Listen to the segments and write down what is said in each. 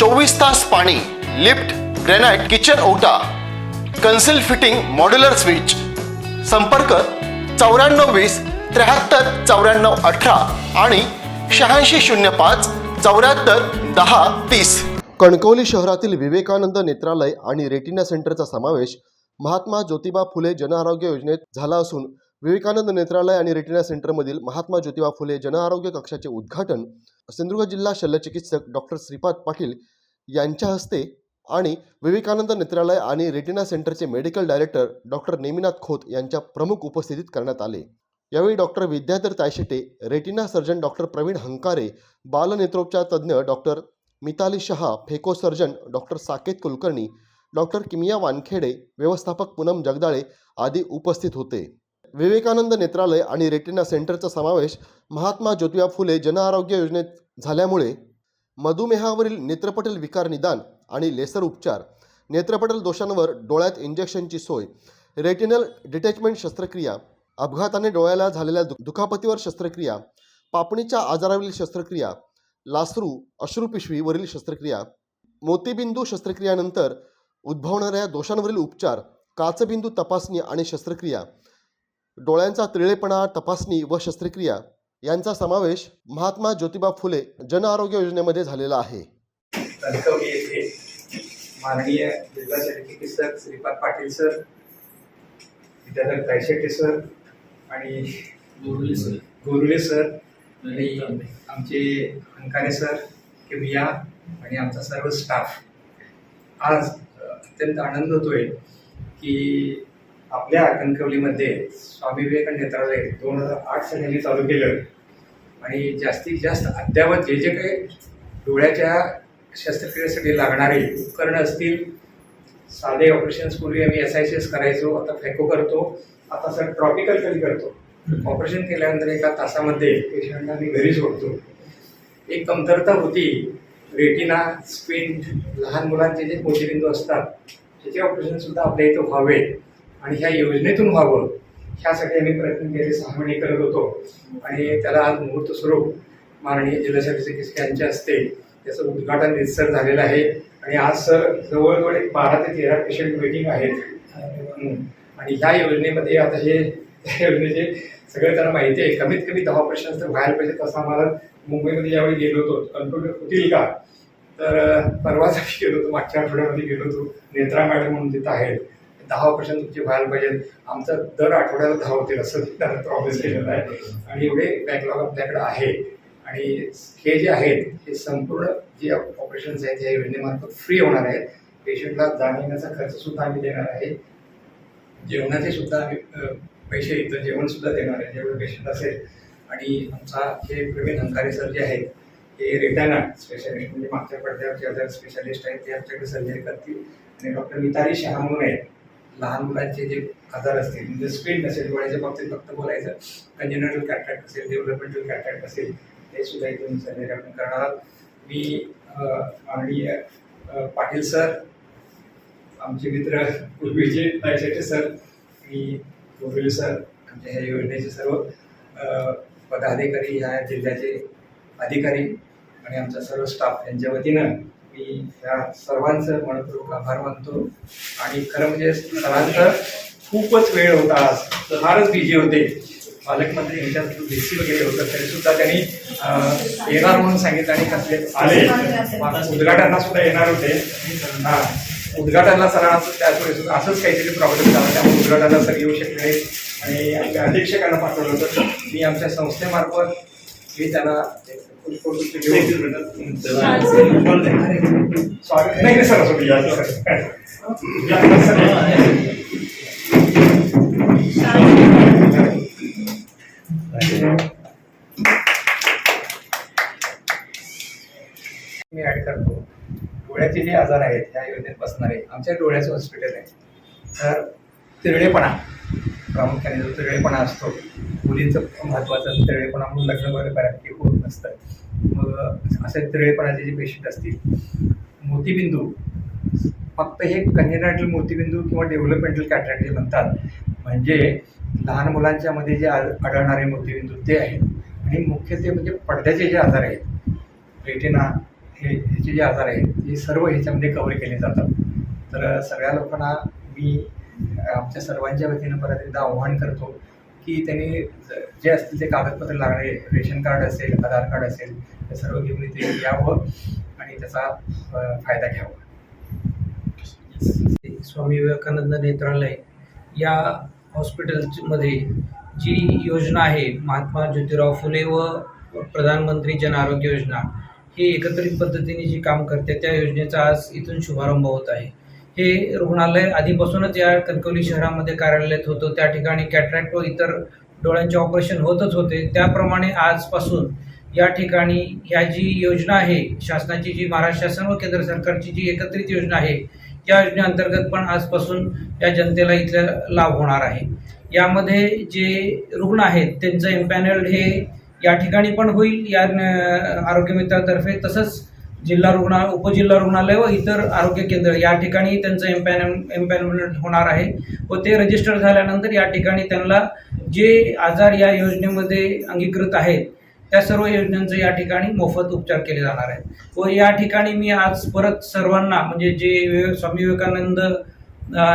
चोवीस तास पाणी लिफ्ट ग्रेनाइट किचन ओटा कन्सिल फिटिंग मॉड्युलर स्विच. संपर्क चौऱ्याण्णव वीस त्र्याहत्तर चौऱ्याण्णव अठरा आणि शहाऐंशी शून्य पाच चौऱ्याहत्तर दहा तीस. कणकवली शहरातील विवेकानंद नेत्रालय आणि रेटिना सेंटरचा समावेश महात्मा ज्योतिबा फुले जनआरोग्य योजनेत झाला असून विवेकानंद नेत्रालय आणि रेटिना सेंटरमधील महात्मा ज्योतिबा फुले जनआरोग्य कक्षाचे उद्घाटन सिंधुदुर्ग जिल्हा शल्यचिकित्सक डॉक्टर श्रीपाद पाटील यांच्या हस्ते आणि विवेकानंद नेत्रालय आणि रेटिना सेंटरचे medical director doctor Neminath Khot यांच्या प्रमुख उपस्थितीत करण्यात आले. यावेळी doctor Vidyadhar Tayshete retina surgeon doctor Pravin Hankare बालनेत्रोपचार तज्ज्ञ doctor Mitali Shah phaco surgeon doctor Saket Kulkarni doctor Kimiya Wankhede व्यवस्थापक पूनम जगदाळे आदी उपस्थित होते. विवेकानंद नेत्रालय आणि रेटिना सेंटरचा समावेश महात्मा ज्योतिबा फुले जनआरोग्य योजनेत झाल्यामुळे मधुमेहावरील नेत्रपटल विकार निदान आणि लेसर उपचार नेत्रपटल दोषांवर डोळ्यात इंजेक्शनची सोय रेटिनल डिटॅचमेंट शस्त्रक्रिया अपघाताने डोळ्याला झालेल्या दु दुखापतीवर शस्त्रक्रिया पापणीच्या आजारावरील शस्त्रक्रिया लासरू अश्रुपिशवीवरील शस्त्रक्रिया मोतीबिंदू शस्त्रक्रियानंतर उद्भवणाऱ्या दोषांवरील उपचार काचबिंदू तपासणी आणि शस्त्रक्रिया डोळ्यांचा तिरळेपणा तपासणी व शस्त्रक्रिया यांचा समावेश महात्मा ज्योतिबा फुले जन आरोग्य योजनेमध्ये झालेला आहे. माननीय जिल्हा शल्यचिकित्सक श्रीपाद पाटील सर विद्याधर तायशेटे सर आणि. गोरुले सर. आणि आमचे अंकारे सर किमिया आणि आमचा सर्व स्टाफ. आज अत्यंत आनंद होतोय की आपल्या कणकवलीमध्ये स्वामी विवेकानंद नेत्रालय दोन हजार आठ साली चालू केलं. आणि जास्तीत जास्त अद्यावत जे जे काही डोळ्याच्या शस्त्रक्रियेसाठी लागणारे उपकरणं असतील साधे ऑपरेशन्स पूर्वी आम्ही एस आय सी एस करायचो आता फॅको करतो आता सर ट्रॉपिकल कधी करतो. ऑपरेशन केल्यानंतर एका तासामध्ये पेशंटला आम्ही घरी सोडतो. एक कमतरता होती रेटिना स्पिन लहान मुलांचे जे मोतीबिंदू असतात त्याचे ऑपरेशनसुद्धा आपल्या इथं व्हावे आणि ह्या योजनेतून व्हावं. ह्यासाठी आम्ही प्रयत्न केले सहा महिने करत होतो. आणि त्याला आज मुहूर्त स्वरूप माननीय जिल्हा यांच्या हस्ते त्याचं उद्घाटन निसर झालेलं आहे. आणि आज सर जवळजवळ एक बारा ते तेरा पेशंट वेटिंग आहेत. आणि ह्या योजनेमध्ये आता हे योजनेचे सगळे त्यांना माहिती आहे. कमीत कमी दहा ऑपरेशन तर व्हायला पाहिजे तसं आम्हाला मुंबईमध्ये ज्यावेळी गेलो होतो. कम्प्युटर होतील का? तर परवाच गेलो होतो. मागच्या आठवड्यामध्ये गेलो होतो. नेत्रा मॅडम म्हणून तिथं आहेत. दहा ऑपरेशन तुमचे व्हायला पाहिजेत. आमचं दर आठवड्याला दहा होतील असं त्यांना प्रॉमिस केलेलं आहे. आणि एवढे बॅकलॉग आपल्याकडे आहे. आणि हे जे आहेत हे संपूर्ण जे ऑपरेशन्स आहेत या योजनेमार्फत फ्री होणार आहेत. पेशंटला जाण्याचा खर्च सुद्धा आम्ही देणार आहे. जेवणाचे सुद्धा आम्ही पैसे इथं जेवण सुद्धा देणार आहे जेवढं पेशंट असेल. आणि आमचा हे प्रवीण हंकारे सर जे आहेत हे रिटायर्ड स्पेशालिस्ट म्हणजे मागच्या पडद्यावर जे अदर स्पेशालिस्ट आहेत ते आमच्याकडे सर्जरी करतील. आणि डॉक्टर मिताली शहा म्हणून आहेत. लहान मुलांचे जे आजार असतील म्हणजे स्क्रीन नसेल डोळ्याच्या बाबतीत फक्त बोलायचं. कंजेनरल कॅट्रॅक्ट असेल डेव्हलपमेंटल कॅट्रॅक्ट असेल ते सुद्धा इथून सर्जरी आपण करणार आहोत. मी अ, माननीय पाटील सर आमचे मित्र पूर्वीचे पैशाचे सर मी गोविल सर आमच्या ह्या योजनेचे सर्व पदाधिकारी ह्या जिल्ह्याचे अधिकारी आणि आमचा सर्व स्टाफ यांच्या वतीनं मी या सर्वांचं मनपूर्वक आभार मानतो. आणि खरं म्हणजे सरांचा खूपच वेळ होता आज. फारच बिझी होते. पालकमंत्री यांच्यात बेसी वगैरे होतं. तरी सुद्धा त्यांनी येणार म्हणून सांगितलं आणि कसले आले. उद्घाटनाला सुद्धा येणार होते. हा. उद्घाटनाला सरांचं त्याचवेळी सुद्धा असंच काहीतरी प्रॉब्लेम झाला. त्यामुळे उद्घाटनाला सर येऊ शकले नाहीत. आणि आमच्या अधीक्षकांना पाठवलं होतं. मी आमच्या संस्थेमार्फत मी त्यांना स्वागत नाही सर असं मी ऍड करतो. डोळ्याचे जे आजार आहेत त्या योजनेत बसणारे आमच्या डोळ्याचं हॉस्पिटल आहे. तर तिरळेपणा. प्रामुख्याने जो तिरळेपणा असतो मुलींचं महत्त्वाचं तिरळेपणा म्हणून लग्न वगैरे बऱ्यापैकी होत नसतं. मग असे तिरळेपणाचे जे पेशंट असतील मोतीबिंदू फक्त हे कन्हेनाटल मोतीबिंदू किंवा डेव्हलपमेंटल कॅटरॅक्ट जे म्हणतात म्हणजे लहान मुलांच्यामध्ये जे आढ- आढळणारे मोतीबिंदू ते आहेत. आणि मुख्य ते म्हणजे पडद्याचे जे आजार आहेत रेटिना हे ह्याचे जे आजार आहेत हे सर्व ह्याच्यामध्ये कव्हर केले जातात. तर सगळ्या लोकांना मी आमच्या सर्वांच्या वतीनं परत एकदा आव्हान करतो की त्यांनी जे असतील ते कागदपत्र लागणारे रेशन कार्ड असेल आधार कार्ड असेल ते सर्व घेऊन इथे यावं आणि त्याचा फायदा घ्यावा. स्वामी विवेकानंद नेत्रालय या हॉस्पिटलमध्ये जी योजना आहे महात्मा ज्योतिराव फुले व प्रधानमंत्री जन आरोग्य योजना ही एकत्रित पद्धतीने जी काम करते त्या योजनेचा आज इथून शुभारंभ होत आहे. हे रुग्णालय आधीपासूनच या कणकवली शहरामध्ये कार्यालयात होतं. त्या ठिकाणी कॅटरॅक्ट व इतर डोळ्यांचे ऑपरेशन होतच होते. त्याप्रमाणे आजपासून या ठिकाणी ह्या जी योजना आहे शासनाची जी महाराष्ट्र शासन व केंद्र सरकारची जी एकत्रित योजना आहे या योजनेअंतर्गत पण आजपासून या जनतेला इथला लाभ होणार आहे. यामध्ये जे रुग्ण आहेत त्यांचं एम्पॅनल्ड हे या ठिकाणी पण होईल या न- आरोग्य मित्रातर्फे. तसंच जिल्हा रुग्णा उपजिल्हा रुग्णालय व इतर आरोग्य केंद्र. या ठिकाणी त्यांचं एम्पॅन एम्पॅनमेंट होणार आहे व ते रजिस्टर झाल्यानंतर या ठिकाणी त्यांना जे आजार या योजनेमध्ये अंगीकृत आहेत त्या सर्व योजनांचे या ठिकाणी मोफत उपचार केले जाणार आहेत. व या ठिकाणी मी आज परत सर्वांना म्हणजे जे स्वामी विवेकानंद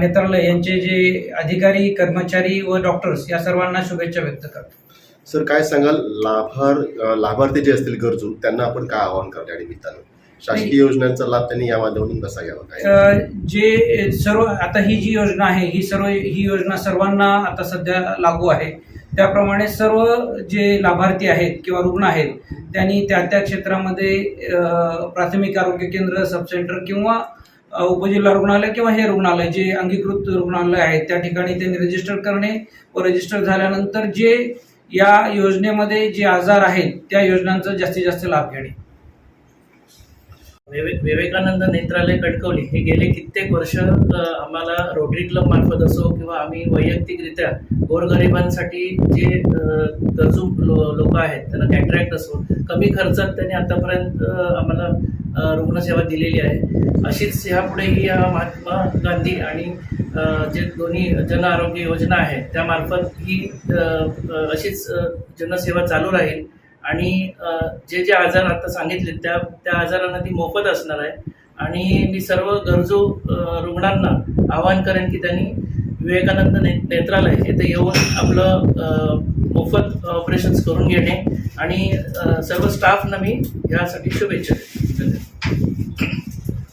नेत्रालय यांचे जे अधिकारी कर्मचारी व डॉक्टर्स या सर्वांना शुभेच्छा व्यक्त करतो. सर काय सांगाल? लाभार लाभार्थी जे असतील गरजू त्यांना आपण काय आवाहन करतो या निमित्तानं? शासकीय योजनांचा लाभ त्यांनी या माध्यमातून कसा घ्यावा? काय? जे सर्व आता ही जी योजना आहे ही सर्व ही योजना सर्वांना आता सध्या लागू आहे. त्याप्रमाणे सर्व जे लाभार्थी आहेत किंवा रुग्ण आहेत त्यांनी त्या त्या क्षेत्रामध्ये प्राथमिक आरोग्य केंद्र सब सेंटर किंवा उपजिल्हा रुग्णालय किंवा हे रुग्णालय जे अंगीकृत रुग्णालय आहेत त्या ठिकाणी त्यांनी रजिस्टर करणे व रजिस्टर झाल्यानंतर जे या योजनेमध्ये जे आजार आहेत त्या योजनांचा जास्तीत जास्त लाभ घेणे. विवे विवेकानंद नेत्रालय कणकवली हे गेले कित्येक वर्ष आम्हाला रोटरी क्लब मार्फत असो किंवा आम्ही वैयक्तिकरित्या गोरगरिबांसाठी जे गरजू लो लोक आहेत त्यांना कॅट्रॅक्ट असो कमी खर्चात त्यांनी आतापर्यंत आम्हाला रुग्णसेवा दिलेली आहे. अशीच ह्यापुढेही या महात्मा गांधी आणि जे दोन्ही जन आरोग्य योजना आहे त्यामार्फत ही अशीच जनसेवा चालू राहील. आणि जे जे आजार आता सांगितले त्या त्या आजारांना ती मोफत असणार आहे. आणि मी सर्व गरजू रुग्णांना आवाहन करेन की त्यांनी विवेकानंद ने नेत्रालय येथे येऊन आपलं मोफत ऑपरेशन्स करून घेणे. आणि सर्व स्टाफना मी यासाठी शुभेच्छा देतो.